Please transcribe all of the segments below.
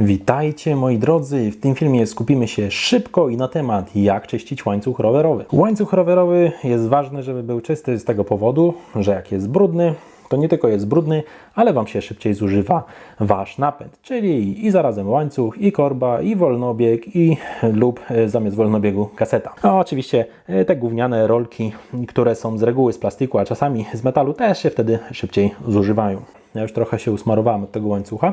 Witajcie moi drodzy, w tym filmie skupimy się szybko i na temat jak czyścić łańcuch rowerowy. Łańcuch rowerowy jest ważny, żeby był czysty z tego powodu, że jak jest brudny, to nie tylko jest brudny, ale Wam się szybciej zużywa Wasz napęd, czyli i zarazem łańcuch, i korba, i wolnobieg, i lub e, zamiast wolnobiegu kaseta. A oczywiście e, te gówniane rolki, które są z reguły z plastiku, a czasami z metalu też się wtedy szybciej zużywają. Ja już trochę się usmarowałem od tego łańcucha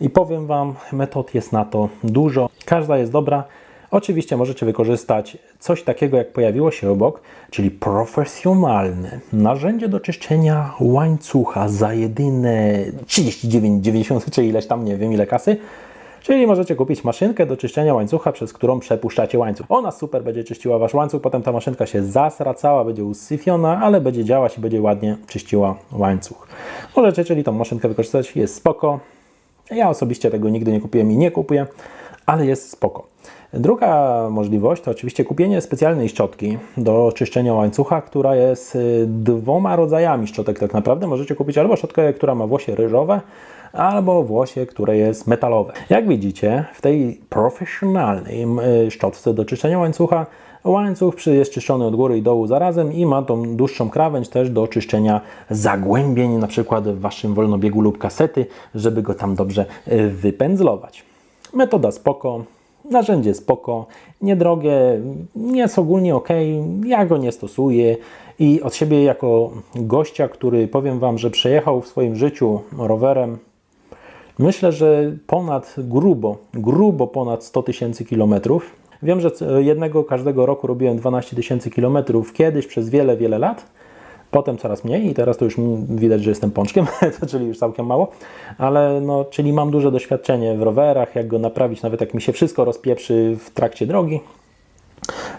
i powiem Wam, metod jest na to dużo. Każda jest dobra. Oczywiście możecie wykorzystać coś takiego, jak pojawiło się obok, czyli profesjonalne narzędzie do czyszczenia łańcucha za jedyne 39,90 czy ileś tam, nie wiem ile kasy. Czyli możecie kupić maszynkę do czyszczenia łańcucha, przez którą przepuszczacie łańcuch. Ona super będzie czyściła Wasz łańcuch, potem ta maszynka się zasracała, będzie usyfiona, ale będzie działać i będzie ładnie czyściła łańcuch. Możecie, czyli tą maszynkę wykorzystać, jest spoko. Ja osobiście tego nigdy nie kupiłem i nie kupuję, ale jest spoko. Druga możliwość to oczywiście kupienie specjalnej szczotki do czyszczenia łańcucha, która jest y, dwoma rodzajami szczotek tak naprawdę. Możecie kupić albo szczotkę, która ma włosie ryżowe, albo włosie, które jest metalowe. Jak widzicie, w tej profesjonalnej y, szczotce do czyszczenia łańcucha Łańcuch jest czyszczony od góry i dołu zarazem i ma tą dłuższą krawędź też do czyszczenia zagłębień, na przykład w Waszym wolnobiegu lub kasety, żeby go tam dobrze y, wypędzlować. Metoda spoko, narzędzie spoko, niedrogie, jest ogólnie ok, ja go nie stosuję i od siebie jako gościa, który powiem Wam, że przejechał w swoim życiu rowerem Myślę, że ponad grubo, grubo ponad 100 tysięcy kilometrów. Wiem, że jednego każdego roku robiłem 12 tysięcy kilometrów kiedyś przez wiele, wiele lat. Potem coraz mniej i teraz to już widać, że jestem pączkiem, czyli już całkiem mało, ale no, czyli mam duże doświadczenie w rowerach, jak go naprawić, nawet jak mi się wszystko rozpieprzy w trakcie drogi,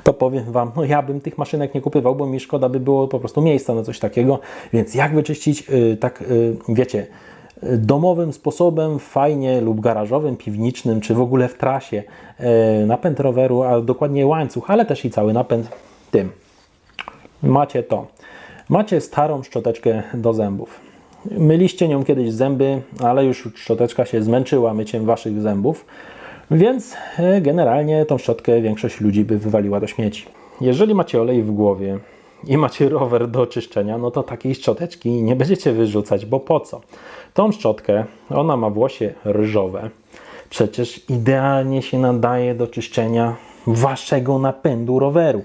to powiem Wam, no ja bym tych maszynek nie kupywał, bo mi szkoda by było po prostu miejsca na coś takiego, więc jak wyczyścić, yy, tak yy, wiecie, domowym sposobem, fajnie lub garażowym, piwniczym, czy w ogóle w trasie e, napęd roweru, a dokładnie łańcuch, ale też i cały napęd tym. Macie to. Macie starą szczoteczkę do zębów. Myliście nią kiedyś zęby, ale już szczoteczka się zmęczyła myciem waszych zębów, więc e, generalnie tą szczotkę większość ludzi by wywaliła do śmieci. Jeżeli macie olej w głowie, i macie rower do czyszczenia, no to takiej szczoteczki nie będziecie wyrzucać, bo po co? Tą szczotkę, ona ma włosie ryżowe, przecież idealnie się nadaje do czyszczenia waszego napędu roweru.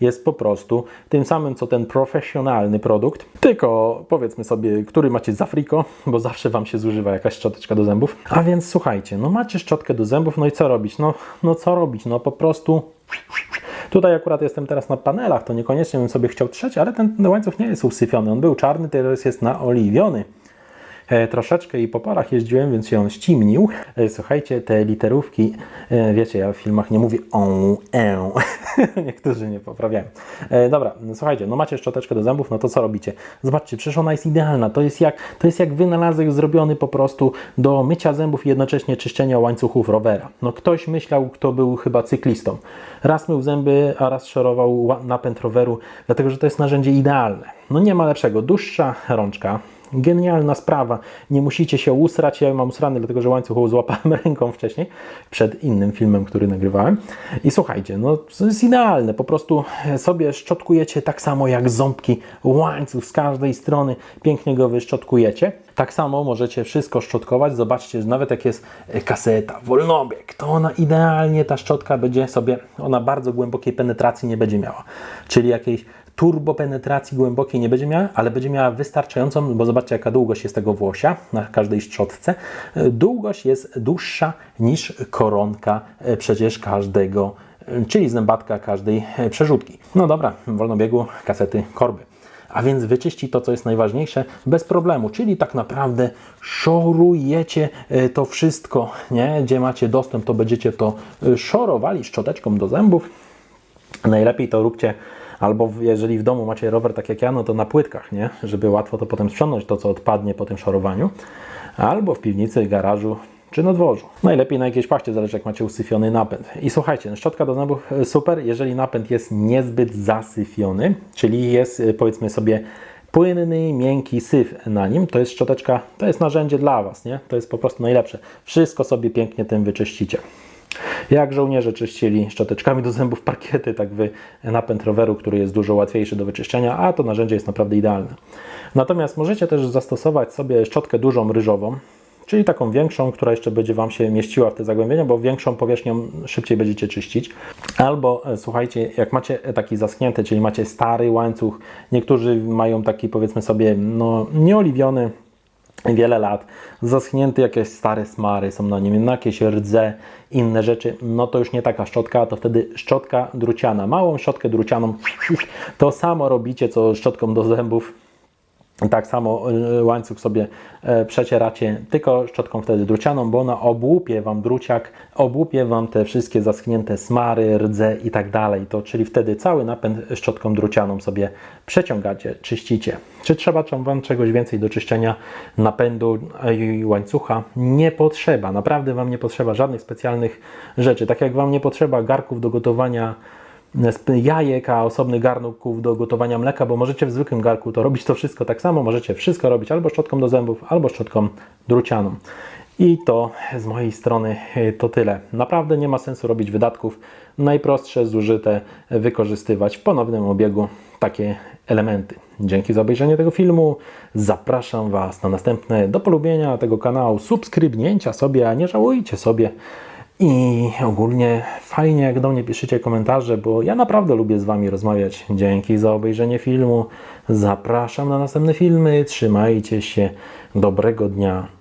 Jest po prostu tym samym, co ten profesjonalny produkt, tylko powiedzmy sobie, który macie z Afriko, bo zawsze Wam się zużywa jakaś szczoteczka do zębów. A więc słuchajcie, no macie szczotkę do zębów, no i co robić? No, no co robić? No po prostu Tutaj akurat jestem teraz na panelach, to niekoniecznie bym sobie chciał trzeć, ale ten łańcuch nie jest usyfiony. On był czarny, teraz jest naoliwiony. E, troszeczkę i po parach jeździłem, więc się on ściemnił. E, słuchajcie, te literówki, e, wiecie, ja w filmach nie mówię on, e. Niektórzy nie poprawiają. Dobra, słuchajcie, no macie szczoteczkę do zębów, no to co robicie? Zobaczcie, przecież ona jest idealna. To jest jak, to jest jak wynalazek zrobiony po prostu do mycia zębów i jednocześnie czyszczenia łańcuchów rowera. No ktoś myślał, kto był chyba cyklistą. Raz mył zęby, a raz szorował napęd roweru, dlatego że to jest narzędzie idealne. No nie ma lepszego. Dłuższa rączka, Genialna sprawa. Nie musicie się usrać. Ja mam usrany, dlatego że łańcuch złapałem ręką wcześniej, przed innym filmem, który nagrywałem. I słuchajcie, no to jest idealne. Po prostu sobie szczotkujecie tak samo jak ząbki łańcuch z każdej strony. Pięknie go wyszczotkujecie. Tak samo możecie wszystko szczotkować. Zobaczcie, że nawet jak jest kaseta, wolnobieg, to ona idealnie, ta szczotka będzie sobie, ona bardzo głębokiej penetracji nie będzie miała. Czyli jakiejś turbopenetracji głębokiej nie będzie miała, ale będzie miała wystarczającą, bo zobaczcie jaka długość jest tego włosia na każdej szczotce. Długość jest dłuższa niż koronka e, przecież każdego, e, czyli zębatka każdej e, przerzutki. No dobra, wolnobiegu, kasety, korby. A więc wyczyści to, co jest najważniejsze, bez problemu. Czyli tak naprawdę szorujecie to wszystko, nie? gdzie macie dostęp, to będziecie to szorowali szczoteczką do zębów. Najlepiej to róbcie Albo jeżeli w domu macie rower tak jak ja, no to na płytkach, nie? Żeby łatwo to potem sprzątnąć, to co odpadnie po tym szorowaniu. Albo w piwnicy, garażu czy na dworzu. Najlepiej na jakiejś paście, zależy jak macie usyfiony napęd. I słuchajcie, no, szczotka do zębów e, super, jeżeli napęd jest niezbyt zasyfiony, czyli jest e, powiedzmy sobie płynny, miękki syf na nim. To jest szczoteczka, to jest narzędzie dla Was, nie? To jest po prostu najlepsze. Wszystko sobie pięknie tym wyczyścicie. Jak żołnierze czyścili szczoteczkami do zębów parkiety, tak wy napęd roweru, który jest dużo łatwiejszy do wyczyszczenia, a to narzędzie jest naprawdę idealne. Natomiast możecie też zastosować sobie szczotkę dużą ryżową, czyli taką większą, która jeszcze będzie Wam się mieściła w te zagłębienia, bo większą powierzchnią szybciej będziecie czyścić. Albo e, słuchajcie, jak macie taki zaschnięty, czyli macie stary łańcuch, niektórzy mają taki powiedzmy sobie no, nieoliwiony, wiele lat, zaschnięty jakieś stare smary są na nim, jakieś rdze, inne rzeczy, no to już nie taka szczotka, to wtedy szczotka druciana. Małą szczotkę drucianą, to samo robicie co szczotką do zębów, tak samo y, łańcuch sobie e, przecieracie, tylko szczotką wtedy drucianą, bo ona obłupie Wam druciak, obłupie Wam te wszystkie zaschnięte smary, rdze i tak dalej. Czyli wtedy cały napęd szczotką drucianą sobie przeciągacie, czyścicie. Czy trzeba Wam czegoś więcej do czyszczenia napędu i łańcucha? Nie potrzeba, naprawdę Wam nie potrzeba żadnych specjalnych rzeczy. Tak jak Wam nie potrzeba garków do gotowania jajek, a osobnych garnków do gotowania mleka, bo możecie w zwykłym garku to robić to wszystko tak samo. Możecie wszystko robić albo szczotką do zębów, albo szczotką drucianą. I to z mojej strony y, to tyle. Naprawdę nie ma sensu robić wydatków. Najprostsze, zużyte, wykorzystywać w ponownym obiegu takie elementy. Dzięki za obejrzenie tego filmu. Zapraszam Was na następne do polubienia tego kanału, subskrybnięcia sobie, a nie żałujcie sobie. I ogólnie fajnie, jak do mnie piszecie komentarze, bo ja naprawdę lubię z Wami rozmawiać. Dzięki za obejrzenie filmu. Zapraszam na następne filmy. Trzymajcie się. Dobrego dnia.